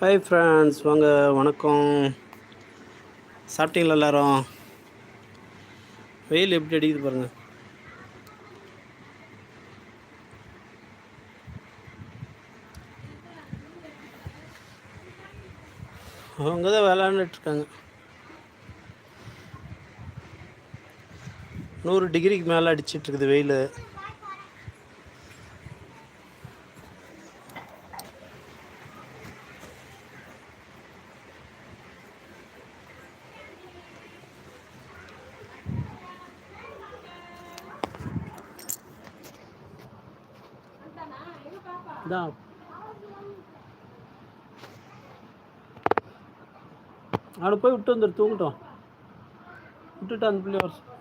Hi friends வாங்க வணக்கம். சாப்பிட்டீங்களா எல்லாரும்? வெயில் எப்படி அடிக்குது பாருங்கள் அவங்க தான் விளாண்டுட்ருக்காங்க நூறு டிகிரிக்கு மேலே அடிச்சிட்ருக்குது வெயில். தான் அவனை போய் விட்டு வந்துரு தூங்கட்டும். விட்டுட்டு அந்த பிள்ளை வர சொல்.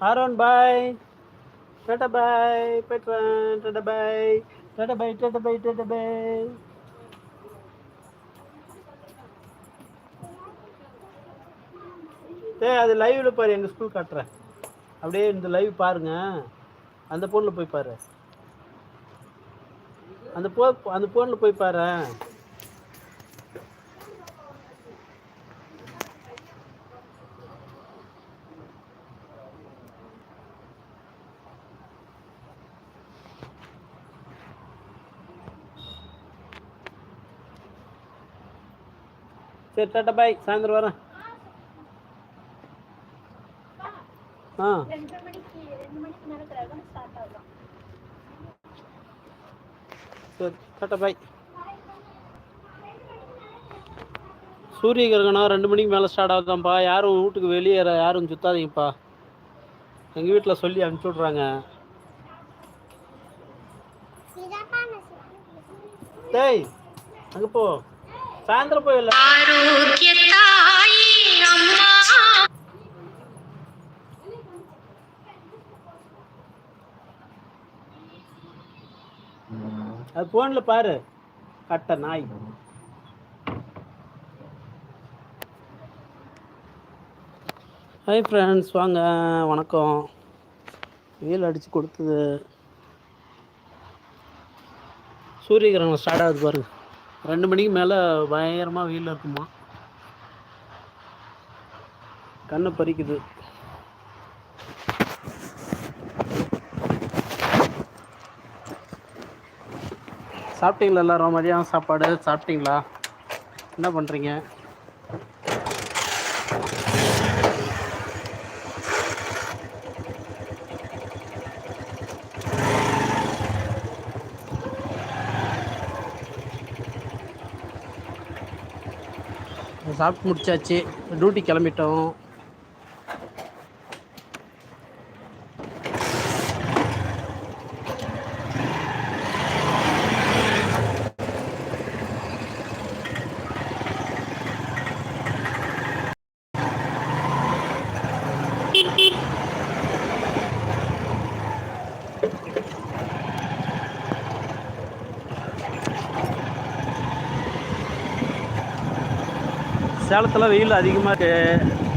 ஆரோன் பாய் டாடா பாய் போயிட்டு tata bye tata bye tata bye tata bye ஏ அது லைவ்ல பாரு எங்கள் ஸ்கூல் காட்டுறேன். அப்படியே இந்த லைவ் பாருங்க. அந்த ஃபோனில் போய் பாரு. அந்த போ அந்த ஃபோனில் போய் பாரு சரி டாட்டா பாய் சாயந்தரம் வரேன். ஆ. சரி டாட்டா பாய் சூரிய கிரகணம் ரெண்டு மணிக்கு மேலே ஸ்டார்ட் ஆகுதாம்ப்பா யாரும் வீட்டுக்கு வெளியேற யாரும் சுத்தாதீங்கப்பா. எங்கள் வீட்டில் சொல்லி அனுப்பிச்சி விட்றாங்க. டேய் அங்கே போ. சாயந்தரம் போய் அது ஃபோனில் பாரு. கட்ட நாய். ஹாய் ஃப்ரெண்ட்ஸ் வாங்க வணக்கம். வெயில் அடித்து கொடுத்தது. சூரிய கிரகணம் ஸ்டார்ட் ஆகுது பாருங்க. ரெண்டு மணிக்கு மேலே பயங்கரமாக வெயில் இருக்குமா? கண்ணை பறிக்குது. சாப்பிட்டீங்களா எல்லாரும்? மதியானம் சாப்பாடு சாப்பிட்டீங்களா? என்ன பண்ணுறீங்க சாப்பிட்டு முடிச்சாச்சு. டியூட்டி கிளம்பிட்டோம். சேலத்தில் வெயில் அதிகமாக இருக்கு.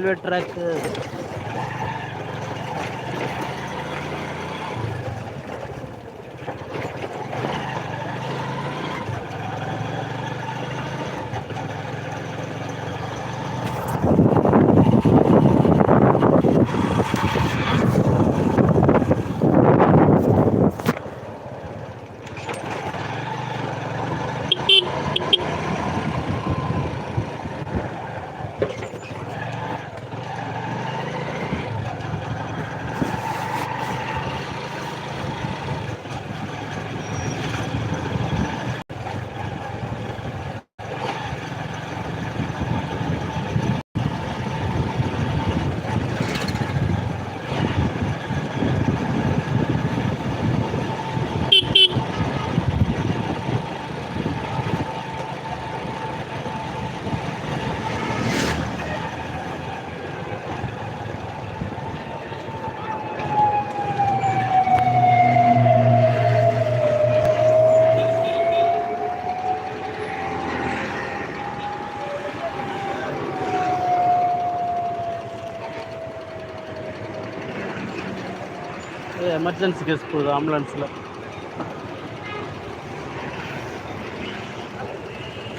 ರೈಲ್ವೆ ಟ್ರ್ಯಾಕ್ எமர்ஜென்சி கேஸ் போகுது ஆம்புலன்ஸில்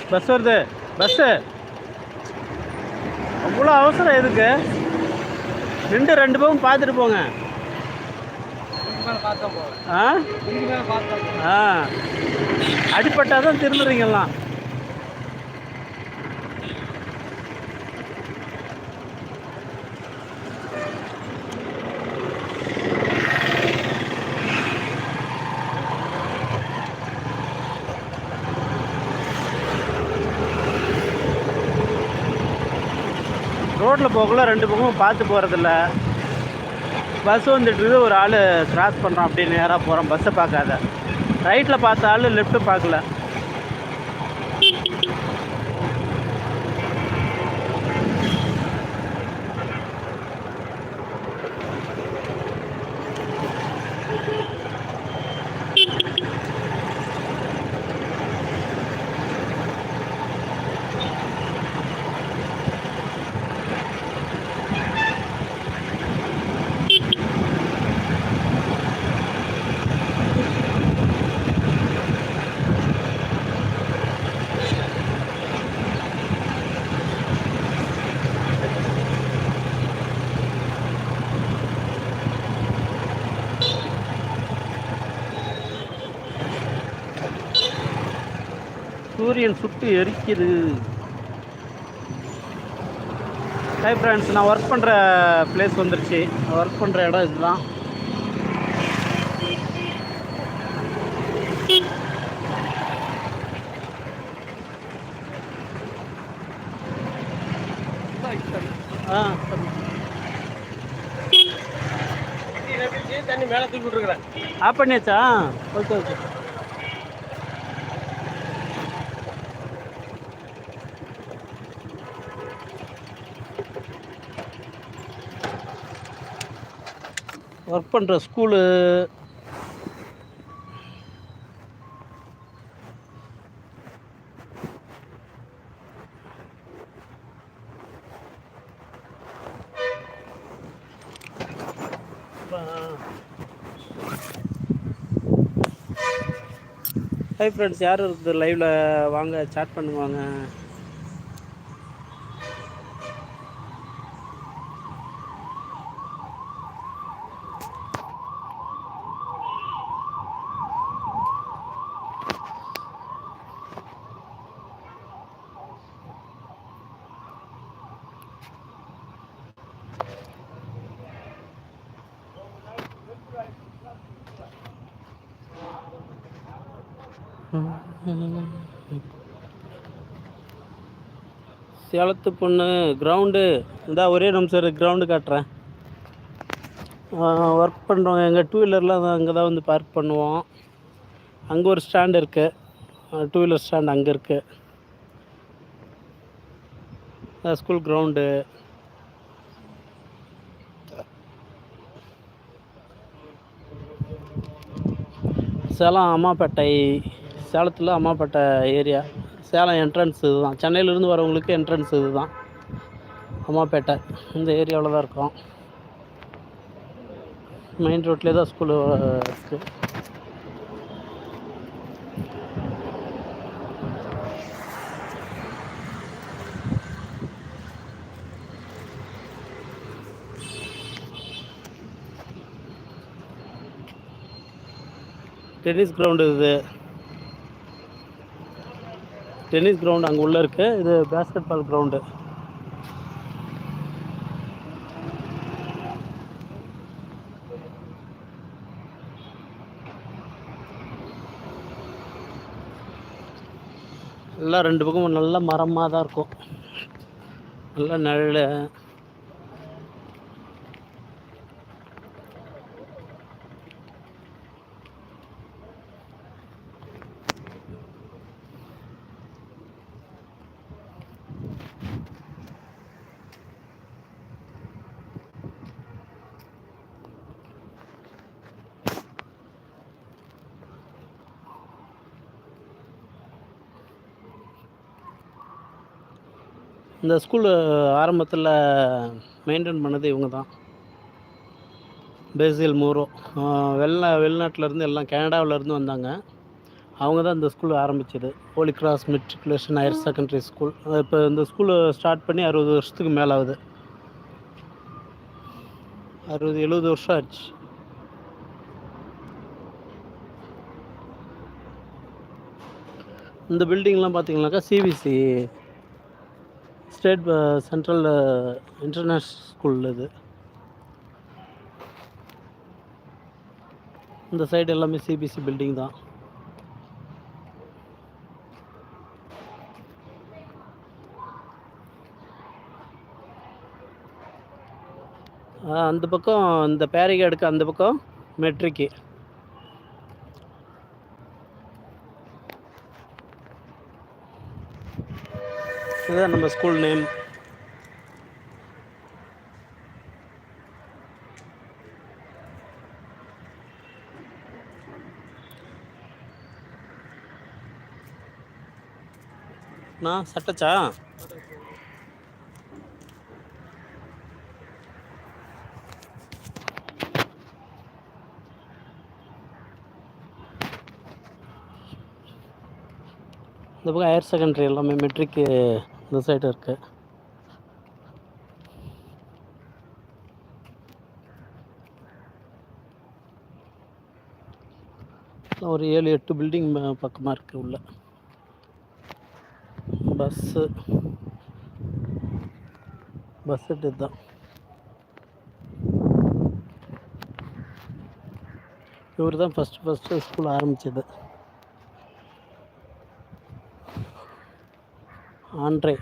பஸ் வருது பஸ்ஸு அவ்வளோ அவசரம் எதுக்கு? நின்று ரெண்டு பக்கம் பார்த்துட்டு போங்க. ஆ? ஆ. அடிப்பட்டாதான் தான் திரும்புறீங்கலாம் ரோட்டில் போகக்குள்ள ரெண்டு பக்கமும் பார்த்து போகிறதில்ல பஸ் வந்துட்டு ஒரு ஆள் கிராஸ் பண்ணுறான் அப்படின்னு நேராக போகிறோம் பஸ்ஸை பார்க்காத. ரைட்டில் பார்த்த ஆள் லெஃப்ட்டு பார்க்கல. சூரியன் சுட்டு எரிக்குது. ஹாய் ஃப்ரெண்ட்ஸ் நான் ஒர்க் பண்ணுற பிளேஸ் வந்துருச்சு. ஒர்க் பண்ணுற இடம் இதுதான். ஆ தண்ணி மேலே தூக்கி விட்டுருக்குறேன். ஆஃப் பண்ணியாச்சா? Okay okay. ஒர்க் பண்ணுற ஸ்கூலு ஹை ஃப்ரெண்ட்ஸ் யார் இருக்குது லைவில் வாங்க சாட் பண்ணுவாங்க சேலத்து பொண்ணு கிரவுண்டு இந்தா ஒரே நிமிஷம் கிரவுண்டு காட்டுறேன். ஒர்க் பண்ணுறவங்க எங்கள் டூ வீலர்லாம் அங்கே தான் வந்து பார்க் பண்ணுவோம். அங்கே ஒரு ஸ்டாண்ட் இருக்குது டூ வீலர் ஸ்டாண்ட் அங்கே இருக்குது ஸ்கூல் கிரவுண்டு சேலம் அம்மாப்பேட்டை. சேலத்தில் அம்மாப்பேட்டை ஏரியா. சேலம் என்ட்ரன்ஸ் இதுதான். சென்னையிலேருந்து வரவங்களுக்கு என்ட்ரன்ஸ் இதுதான். அம்மாப்பேட்டை. இந்த ஏரியாவில் தான் இருக்கோம். மெயின் ரோட்லேயே தான் ஸ்கூலு இருக்குது டென்னிஸ் கிரவுண்டு இது. டென்னிஸ் கிரவுண்டு அங்கே உள்ளே இருக்குது இது பேஸ்கெட் பால் கிரவுண்டு எல்லாம் ரெண்டு பக்கமும் நல்ல மரமாக தான் இருக்கும். நல்ல நிழல். இந்த ஸ்கூலு ஆரம்பத்தில் மெயின்டைன் பண்ணது இவங்க தான் பேசில் மூரோ வெளிநா வெளிநாட்டிலேருந்து எல்லாம் கனடாவிலேருந்து வந்தாங்க. அவங்க தான் இந்த ஸ்கூல் ஆரம்பிச்சது. Holy Cross Matriculation Higher Secondary School இப்போ இந்த ஸ்கூலு ஸ்டார்ட் பண்ணி அறுபது வருஷத்துக்கு மேலே ஆகுது அறுபது எழுபது வருஷம் ஆச்சு. இந்த பில்டிங்லாம் பார்த்தீங்கன்னாக்கா CBSE state central international school இது. இந்த சைடு எல்லாமே சிபிசி பில்டிங் தான். அந்த பக்கம் இந்த பேரிகேடுக்கு அந்த பக்கம் மெட்ரிக்கு இதுதான் நம்ம ஸ்கூல் நேம் நான் சட்டச்சா? இந்த பக்கம் ஹையர் செகண்டரி எல்லாமே மெட்ரிக்கு இந்த சைடு இருக்குது ஒரு ஏழு எட்டு பில்டிங் பக்கமாக இருக்குது உள்ள. பஸ்ஸு பஸ் இதுதான். இவர் தான் ஃபஸ்ட்டு ஃபஸ்ட்டு ஸ்கூல் ஆரம்பித்தது ஆண்ட்ரே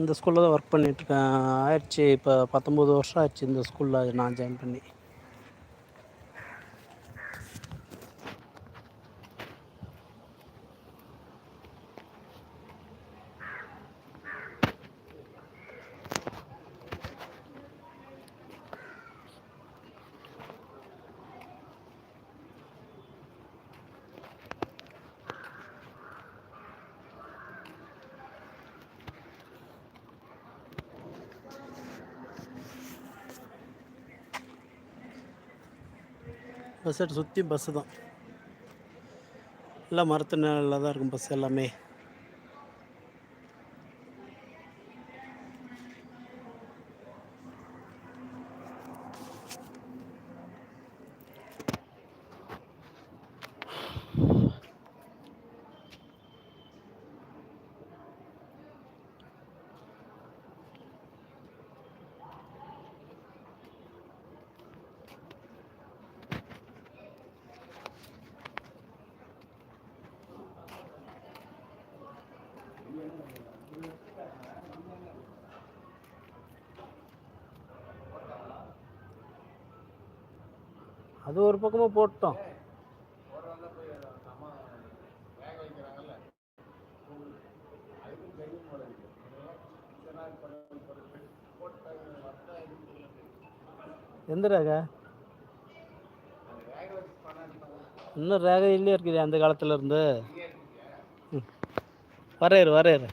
இந்த ஸ்கூலில் தான் ஒர்க் பண்ணிகிட்ருக்கேன் ஆயிடுச்சு இப்போ பத்தொம்போது வருஷம் ஆயிடுச்சு இந்த ஸ்கூலில் நான் ஜாயின் பண்ணி. பஸ் சுற்றி பஸ்ஸு தான். எல்லாம் மரத்து நிழலில் தான் இருக்கும் பஸ் எல்லாமே. அது ஒரு பக்கமாக போட்டோம். எந்த ரேகை? இன்னும் ரேகை இல்லையே இருக்குது அந்த காலத்துல இருந்து? ம். வரையறு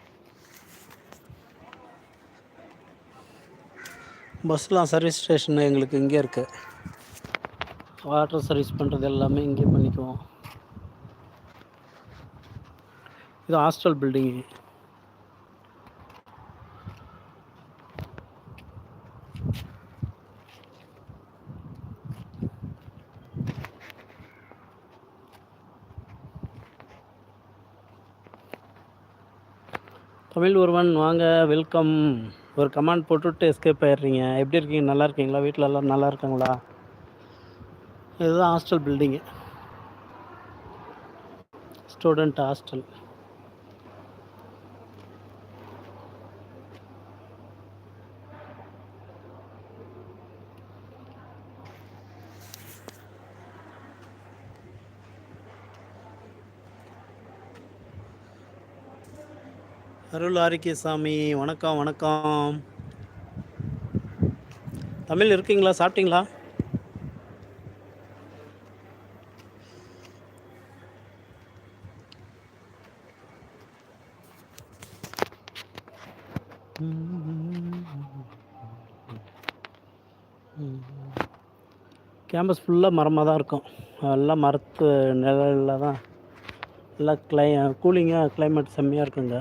பஸ்லாம் சர்வீஸ் ஸ்டேஷன் எங்களுக்கு இங்கே இருக்குது வாட்டர் சர்வீஸ் பண்ணுறது எல்லாமே இங்கே பண்ணிக்குவோம். இது ஹாஸ்டல் பில்டிங்கு தமிழ் ஒருவன் வாங்க வெல்கம் ஒரு கமாண்ட் போட்டுவிட்டு எஸ்கேப் ஆயிடுறீங்க. எப்படி இருக்கீங்க? நல்லா இருக்கீங்களா? வீட்டில் எல்லோரும் நல்லா இருக்காங்களா? இதுதான் hostel building student hostel Arul Arokkiyasamy வணக்கம் வணக்கம். தமிழ் இருக்கீங்களா? சாப்பிட்டீங்களா? கேம்பஸ் ஃபுல்லாக மரமாக தான் இருக்கும். எல்லாம் மரத்து நிழலில் தான். எல்லாம் க்ளை கூலிங்காக கிளைமேட் செம்மையாக இருக்குங்க.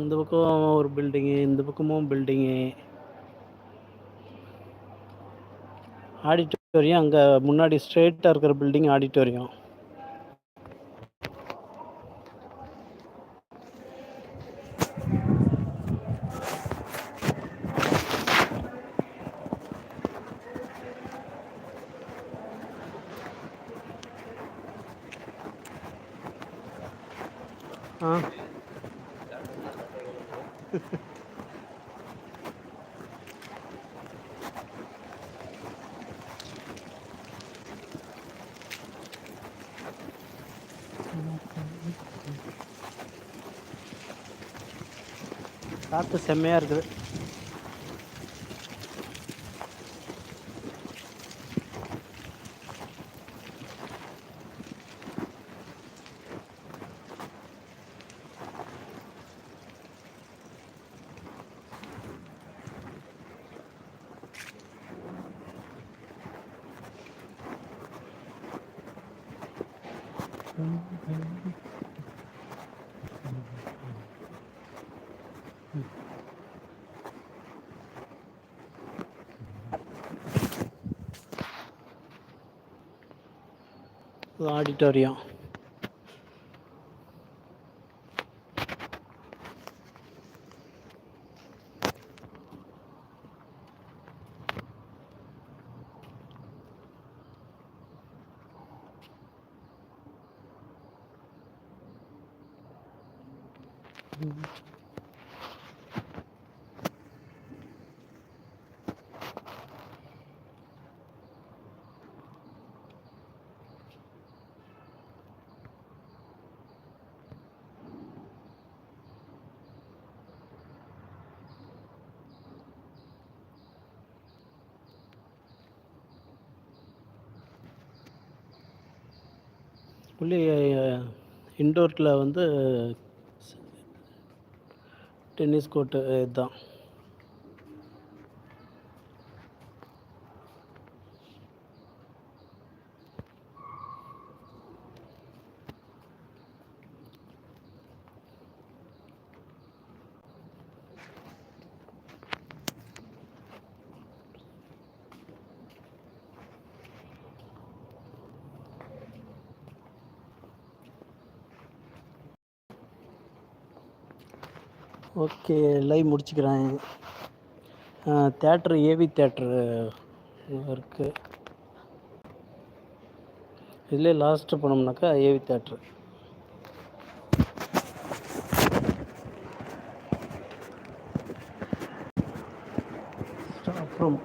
இந்த பக்கம் ஒரு பில்டிங்கு இந்த பக்கமும் பில்டிங்கு ஆடிட்டோரியம் அங்கே முன்னாடி ஸ்ட்ரெயிட்டாக இருக்கிற பில்டிங் ஆடிட்டோரியம் ஆ காற்று செம்மையாக இருக்குது ஆடிட்டோரியம் உள்ளே இன்டோரில் வந்து டென்னிஸ் கோர்ட்டு இதுதான் ஓகே லைவ் முடிச்சுக்கிறேன். தேட்ரு ஏவி தேட்ரு இருக்குது இதிலே லாஸ்ட்டு போனோம்னாக்கா ஏவி தேட்ரு அப்புறம்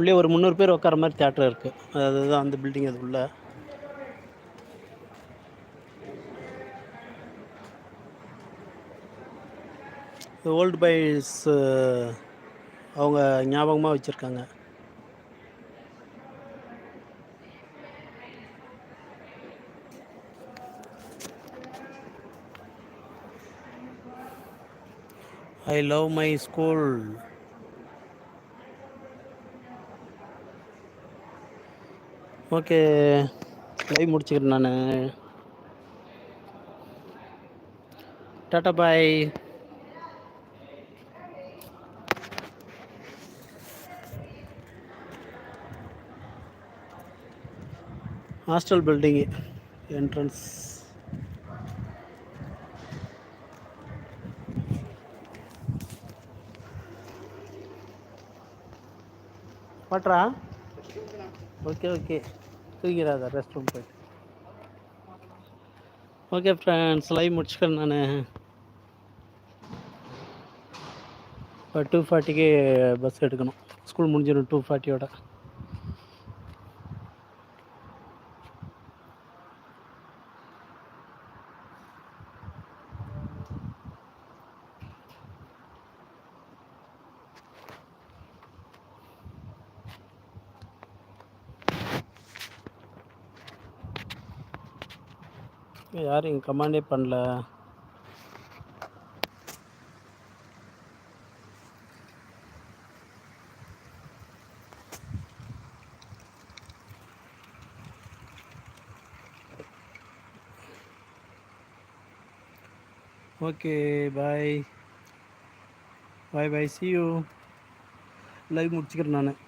உள்ளே ஒரு முந்நூறு பேர் உட்கார மாதிரி தேட்டர் இருக்குது அதுதான் அந்த பில்டிங் அது உள்ள. ஓல்டு பைஸ் அவங்க ஞாபகமாக வச்சுருக்காங்க. I love my school okay live முடிச்சுக்கிறேன் நான். Tata bye. Hostel building entrance பட்ரா okay okay. தூங்கிடாத ரெஸ்ட் ரூம் போயிட்டு. ஓகே ஃப்ரெண்ட்ஸ் லைவ் முடிச்சுக்கிறேன் நான். இப்போ டூ ஃபார்ட்டிக்கு பஸ் எடுக்கணும். ஸ்கூல் முடிஞ்சிடும் டூ ஃபார்ட்டியோட யாரும் இங்கே கமாண்டே பண்ணல. Okay bye bye bye see you live முடிச்சுக்கிறேன் நான்.